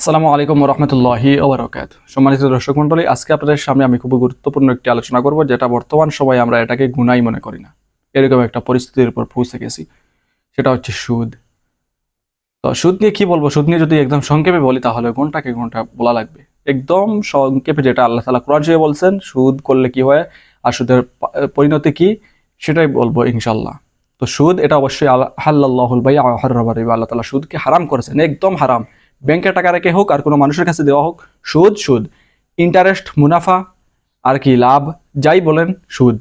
আসসালামু আলাইকুম রহমতুল্লাহি ওবরাকাত সম্মানিত দর্শক মণ্ডলী, আজকে আপনাদের সামনে আমি খুব গুরুত্বপূর্ণ একটি আলোচনা করব, যেটা বর্তমান সময়ে আমরা এটাকে গুনাই মনে করি না। এরকম একটা পরিস্থিতির উপর পৌঁছে গেছি। সেটা হচ্ছে সুদ। তো সুদ নিয়ে কি বলব? সুদ নিয়ে যদি একদম সংক্ষেপে বলি, তাহলে ঘন্টাকে ঘণ্টা বলা লাগবে? একদম সংক্ষেপে যেটা আল্লাহ তালা কোরআন বলছেন, সুদ করলে কি হয় আর সুদের পরিণতি কি? সেটাই বলব ইনশাল্লাহ তো সুদ, এটা অবশ্যই আল্লাহ হাল্লাহুল ভাই আল্লাহ তালা সুদকে হারাম করেছেন, একদম হারাম। ব্যাংকে টাকা রেখে হোক আর কোনো মানুষের কাছে দেওয়া হোক, সুদ সুদ। ইন্টারেস্ট মুনাফা, আর কি লাভ, যাই বলেন, সুদ।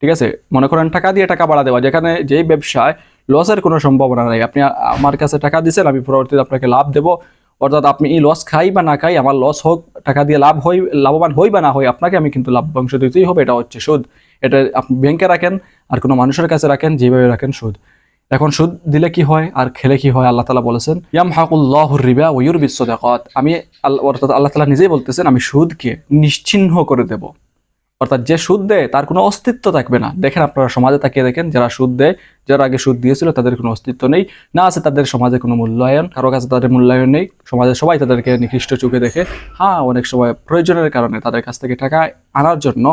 ঠিক আছে? মনে করেন টাকা দিয়ে টাকা বাড়া দেওয়া, যেখানে যেই ব্যবসায় লসের কোনো সম্ভাবনা নেই। আপনি আমার কাছে টাকা দিয়েছেন, আমি পরবর্তীতে আপনাকে লাভ দেবো। অর্থাৎ আপনি এই লস খাই বা না খাই, আমার লস হোক, টাকা দিয়ে লাভ হই, লাভবান হই বা না হই, আপনাকে আমি কিন্তু লাভবাংশ দিতেই হবে, এটা হচ্ছে সুদ। এটা আপনি ব্যাংকে রাখেন, আর কোনো মানুষের কাছে রাখেন, যেভাবে রাখেন, সুদ। এখন সুদ দিলে কি হয় আর খেলে কি হয়? আল্লাহ তালা বলেছেন ইয়াম হাকুল্লাহ রিবা ওয়ুর বিশ্বদাকত আমি অর্থাৎ আল্লাহ তালা নিজেই বলতেছেন, আমি সুদকে নিশ্চিহ্ন করে দেব। অর্থাৎ যে সুদ দেয়, তার কোনো অস্তিত্ব থাকবে না। দেখেন আপনারা সমাজে তাকিয়ে দেখেন, যারা সুদ দেয়, যারা আগে সুদ দিয়েছিল, তাদের কোনো অস্তিত্ব নেই। না আছে তাদের সমাজে কোনো মূল্যায়ন, কারও কাছে তাদের মূল্যায়ন নেই। সমাজে সবাই তাদেরকে নিকৃষ্ট চোখে দেখে হ্যাঁ অনেক সময় প্রয়োজনের কারণে তাদের কাছ থেকে টাকা আনার জন্য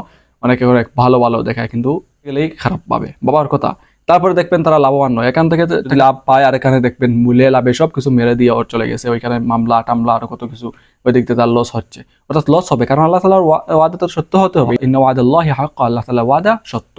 অনেকে অনেক ভালো ভালো দেখায়, কিন্তু গেলেই খারাপ পাবে। বাবার কথা তারপরে দেখবেন তারা লাভবান নয়। এখান থেকে লাভ পায় আর এখানে দেখবেন মূল্যে লাভে সব কিছু মেরে দিয়ে ওর চলে গেছে। ওইখানে মামলা টামলা আরও কত কিছু ওই দিক থেকে তার লস হচ্ছে। অর্থাৎ লস হবে কারণ আল্লাহ তালার ওয়াদা তো সত্য হতে হবে। ইন্ন ওয়াদাল্লাহ হক আল্লাহ তালা ওয়াদা সত্য।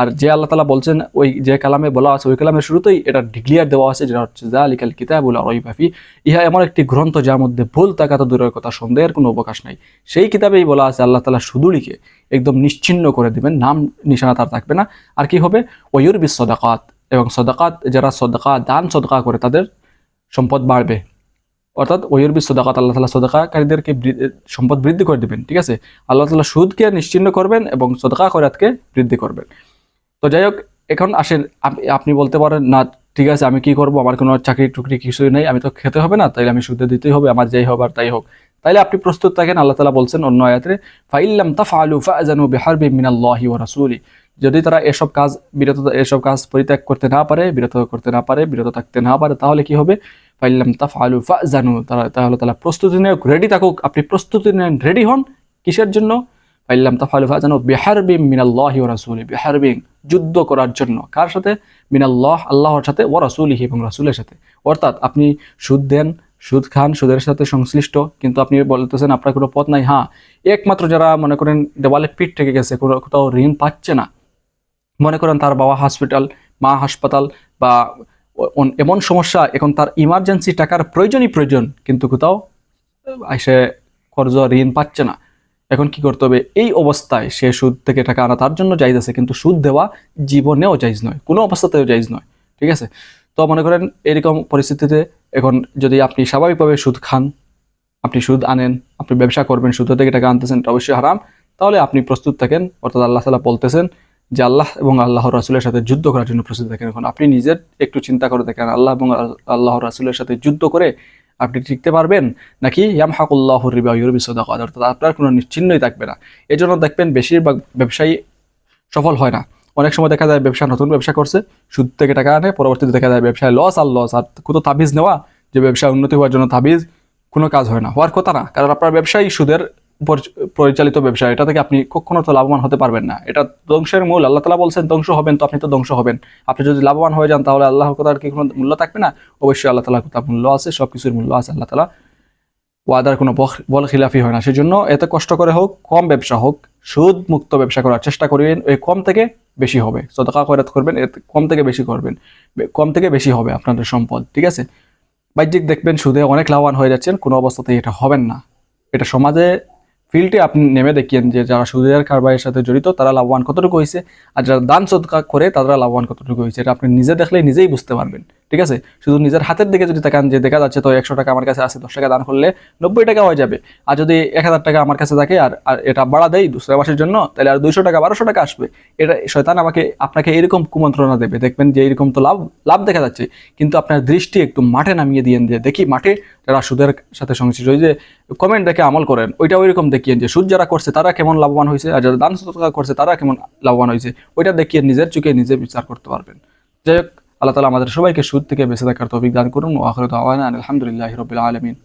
আর যে আল্লাহ তালা বলছেন, ওই যে কালামে বলা আছে, ওই কালামের শুরুতেই এটা ডিক্লিয়ার দেওয়া আছে, যেটা হচ্ছে যা আলিকাল কিতাবুল রইবাফি ইহা এমন একটি গ্রন্থ যার মধ্যে ভুল থাকা তো দূরের কথা, সন্দেহের কোনো অবকাশ নাই। সেই কিতাবেই বলা আছে, আল্লাহ তালা লিখে একদম নিশ্চিন্ন করে দিবেন, নাম, নিশানা তার থাকবে না। আর কি হবে? ওয়ুর বিশ সদাকাত এবং সদাকাত, যারা সদকা, দান সদকা করে, তাদের সম্পদ বাড়বে। অর্থাৎ ওয়ুর বিশ সদাকাত আল্লাহ তালা সদকাকারীদেরকে সম্পদ বৃদ্ধি করে দিবেন, ঠিক আছে? আল্লাহ তালা সুদকে নিশ্চিন্ন করবেন এবং সদকা করাতকে বৃদ্ধি করবেন। তো যাই হোক, এখন আসেন, আপনি বলতে পারেন, না, ঠিক আছে, আমি কি করব? আমার কোনো চাকরি টুকরি কিছুই নেই, আমি তো খেতে হবে না, তাইলে আমি সুদে দিতেই হবে, আমার যাই হবে আর তাই হোক। তাইলে আপনি প্রস্তুত থাকেন, আল্লাহ তালা বলছেন অন্য আয়াতে ফাইল্লাম তাফআলু ফাআজানু বিহারবি মিনাল্লাহি ওয়া রাসূলি। যদি তারা এসব কাজ, বিরত, এসব কাজ পরিত্যাগ করতে না পারে, বিরত করতে না পারে, বিরত থাকতে না পারে, তাহলে কি হবে? ফাইল্লাম তাফআলু ফাআজানু তারা, তাহলে তারা প্রস্তুতি নেয় রেডি থাকুক। আপনি প্রস্তুতি নেন রেডি হন, কিসের জন্য? ফাইল্লাম তাফআলু ফাআজানু বিহারবিম মিনাল্লাহি ওয়া রাসূলি বিহারবিম যুদ্ধ করার জন্য। কার সাথে? মিনাল্লাহ, আল্লাহর সাথে, ওয়া রাসূলিহি এবং রাসূলের সাথে। অর্থাৎ আপনি সুদ দেন, সুদ খান, সুদের সাথে সংশ্লিষ্ট, কিন্তু আপনি বলতেছেন আপনার কোনো পথ নাই। হ্যাঁ একমাত্র যারা মনে করেন দেওয়ালে পিঠ থেকে গেছে, কোনো কোথাও ঋণ পাচ্ছে না। মনে করেন তার বাবা হসপিটাল মা হাসপাতাল বা এমন সমস্যা, এখন তার ইমার্জেন্সি টাকার প্রয়োজনই প্রয়োজন, কিন্তু কোথাও সে কর্জ ঋণ পাচ্ছে না। এখন কি করতে হবে? এই অবস্থায় সে সুদ থেকে টাকা আনা তার জন্য জায়জ আছে কিন্তু সুদ দেওয়া জীবনেও জায়জ নয়, কোনো অবস্থাতেও জায়জ নয়, ঠিক আছে? তো মনে করেন এরকম পরিস্থিতিতে এখন যদি আপনি স্বাভাবিকভাবে সুদ খান, আপনি সুদ আনেন, আপনি ব্যবসা করবেন, সুদ থেকে টাকা আনতেছেন, এটা অবশ্যই হারাম। তাহলে আপনি প্রস্তুত থাকেন, অর্থাৎ আল্লাহ তালা বলতেছেন যে আল্লাহ এবং আল্লাহর রাসুলের সাথে যুদ্ধ করার জন্য প্রস্তুত থাকেন। এখন আপনি নিজের একটু চিন্তা করে দেখেন, আল্লাহ এবং আল্লাহর রাসুলের সাথে যুদ্ধ করে আপনি টিকতে পারবেন? নাকি ইয়াম হাকুল্লাহ রিবা ইউরবি সদাকাদ অর্থাৎ আপনার কোনো নিশ্চিহ্নই থাকবে না। এজন্য জন্য দেখবেন বেশিরভাগ ব্যবসায়ী সফল হয় না। অনেক সময় দেখা যায় ব্যবসা, নতুন ব্যবসা করছে, সুদ থেকে টাকা আনে, পরবর্তীতে দেখা যায় ব্যবসায় লস আর লস আর কোথাও তাবিজ নেওয়া, যে ব্যবসায় উন্নতি হওয়ার জন্য তাবিজ কোনো কাজ হয় না। হওয়ার কথা না, কারণ আপনার ব্যবসায়ী সুদের পরিচালিত ব্যবসা, এটা থেকে আপনি কখনো তো লাভবান হতে পারবেন না। এটা ধ্বংসের মূল। আল্লাহ তালা বলছেন, ধ্বংস হবেন তো আপনি তো ধ্বংস হবেন। আপনি যদি লাভবান হয়ে যান, তাহলে আল্লাহর কথার কি কোনো মূল্য থাকবে না? অবশ্যই আল্লাহ তালা কথা মূল্য আছে সব কিছুর মূল্য আছে। আল্লাহ তালা ওয়াদার কোনো বল খিলাফি হয় না। সেজন্য এত কষ্ট করে হোক, কম ব্যবসা হোক সুদ মুক্ত ব্যবসা করার চেষ্টা করবেন। ওই কম থেকে বেশি হবে। সদকা করাত করবেন কম থেকে বেশি করবেন। কম থেকে বেশি হবে আপনাদের সম্পদ, ঠিক আছে? বাহ্যিক দেখবেন সুদে অনেক লাভবান হয়ে যাচ্ছেন, কোনো অবস্থাতেই এটা হবেন না। এটা সমাজে ফিল্ডে আপনি নেমে দেখিয়েন যে যারা সুদের কারবারের সাথে জড়িত, তারা লাভবান কতটুকু হয়েছে? আর যারা দান সদকা করে, তারা লাভবান কতটুকু হয়েছে? এটা আপনি নিজে দেখলে নিজেই বুঝতে পারবেন। ঠিক আছে? শুধু নিজের হাতের দিকে যদি তাকান যে দেখা যাচ্ছে তো একশো টাকা আমার কাছে আছে, দশ টাকা দান করলে নব্বই টাকা হয়ে যাবে। আর যদি এক হাজার টাকা আমার কাছে থাকে আর আর এটা বাড়া দেয় দুসরা মাসের জন্য, তাহলে আর দুইশো টাকা, বারোশো টাকা আসবে। এটা শয়তান আমাকে, আপনাকে এরকম কুমন্ত্রণা দেবে। দেখবেন যে এরকম তো লাভ লাভ দেখা যাচ্ছে। কিন্তু আপনার দৃষ্টি একটু মাঠে নামিয়ে দিয়েন যে দেখি মাঠে যারা সুদের সাথে সংশ্লিষ্ট, ওই যে কমেন্ট দেখে আমল করেন ওইটা ওইরকম দেখিয়ে যে সুদ যারা করছে তারা কেমন লাভবান হয়েছে আর যারা দান করছে তারা কেমন লাভবান হয়েছে, ওইটা দেখিয়ে নিজের চোখে নিজে বিচার করতে পারবেন। যাই হোক আল্লাহ তালা আমাদের সবাইকে সুদ থেকে বেঁচে থাকার তৌফিক দান করুন ও আখরত আওয়ানা আলহামদুলিল্লাহ রবিল আলমিন।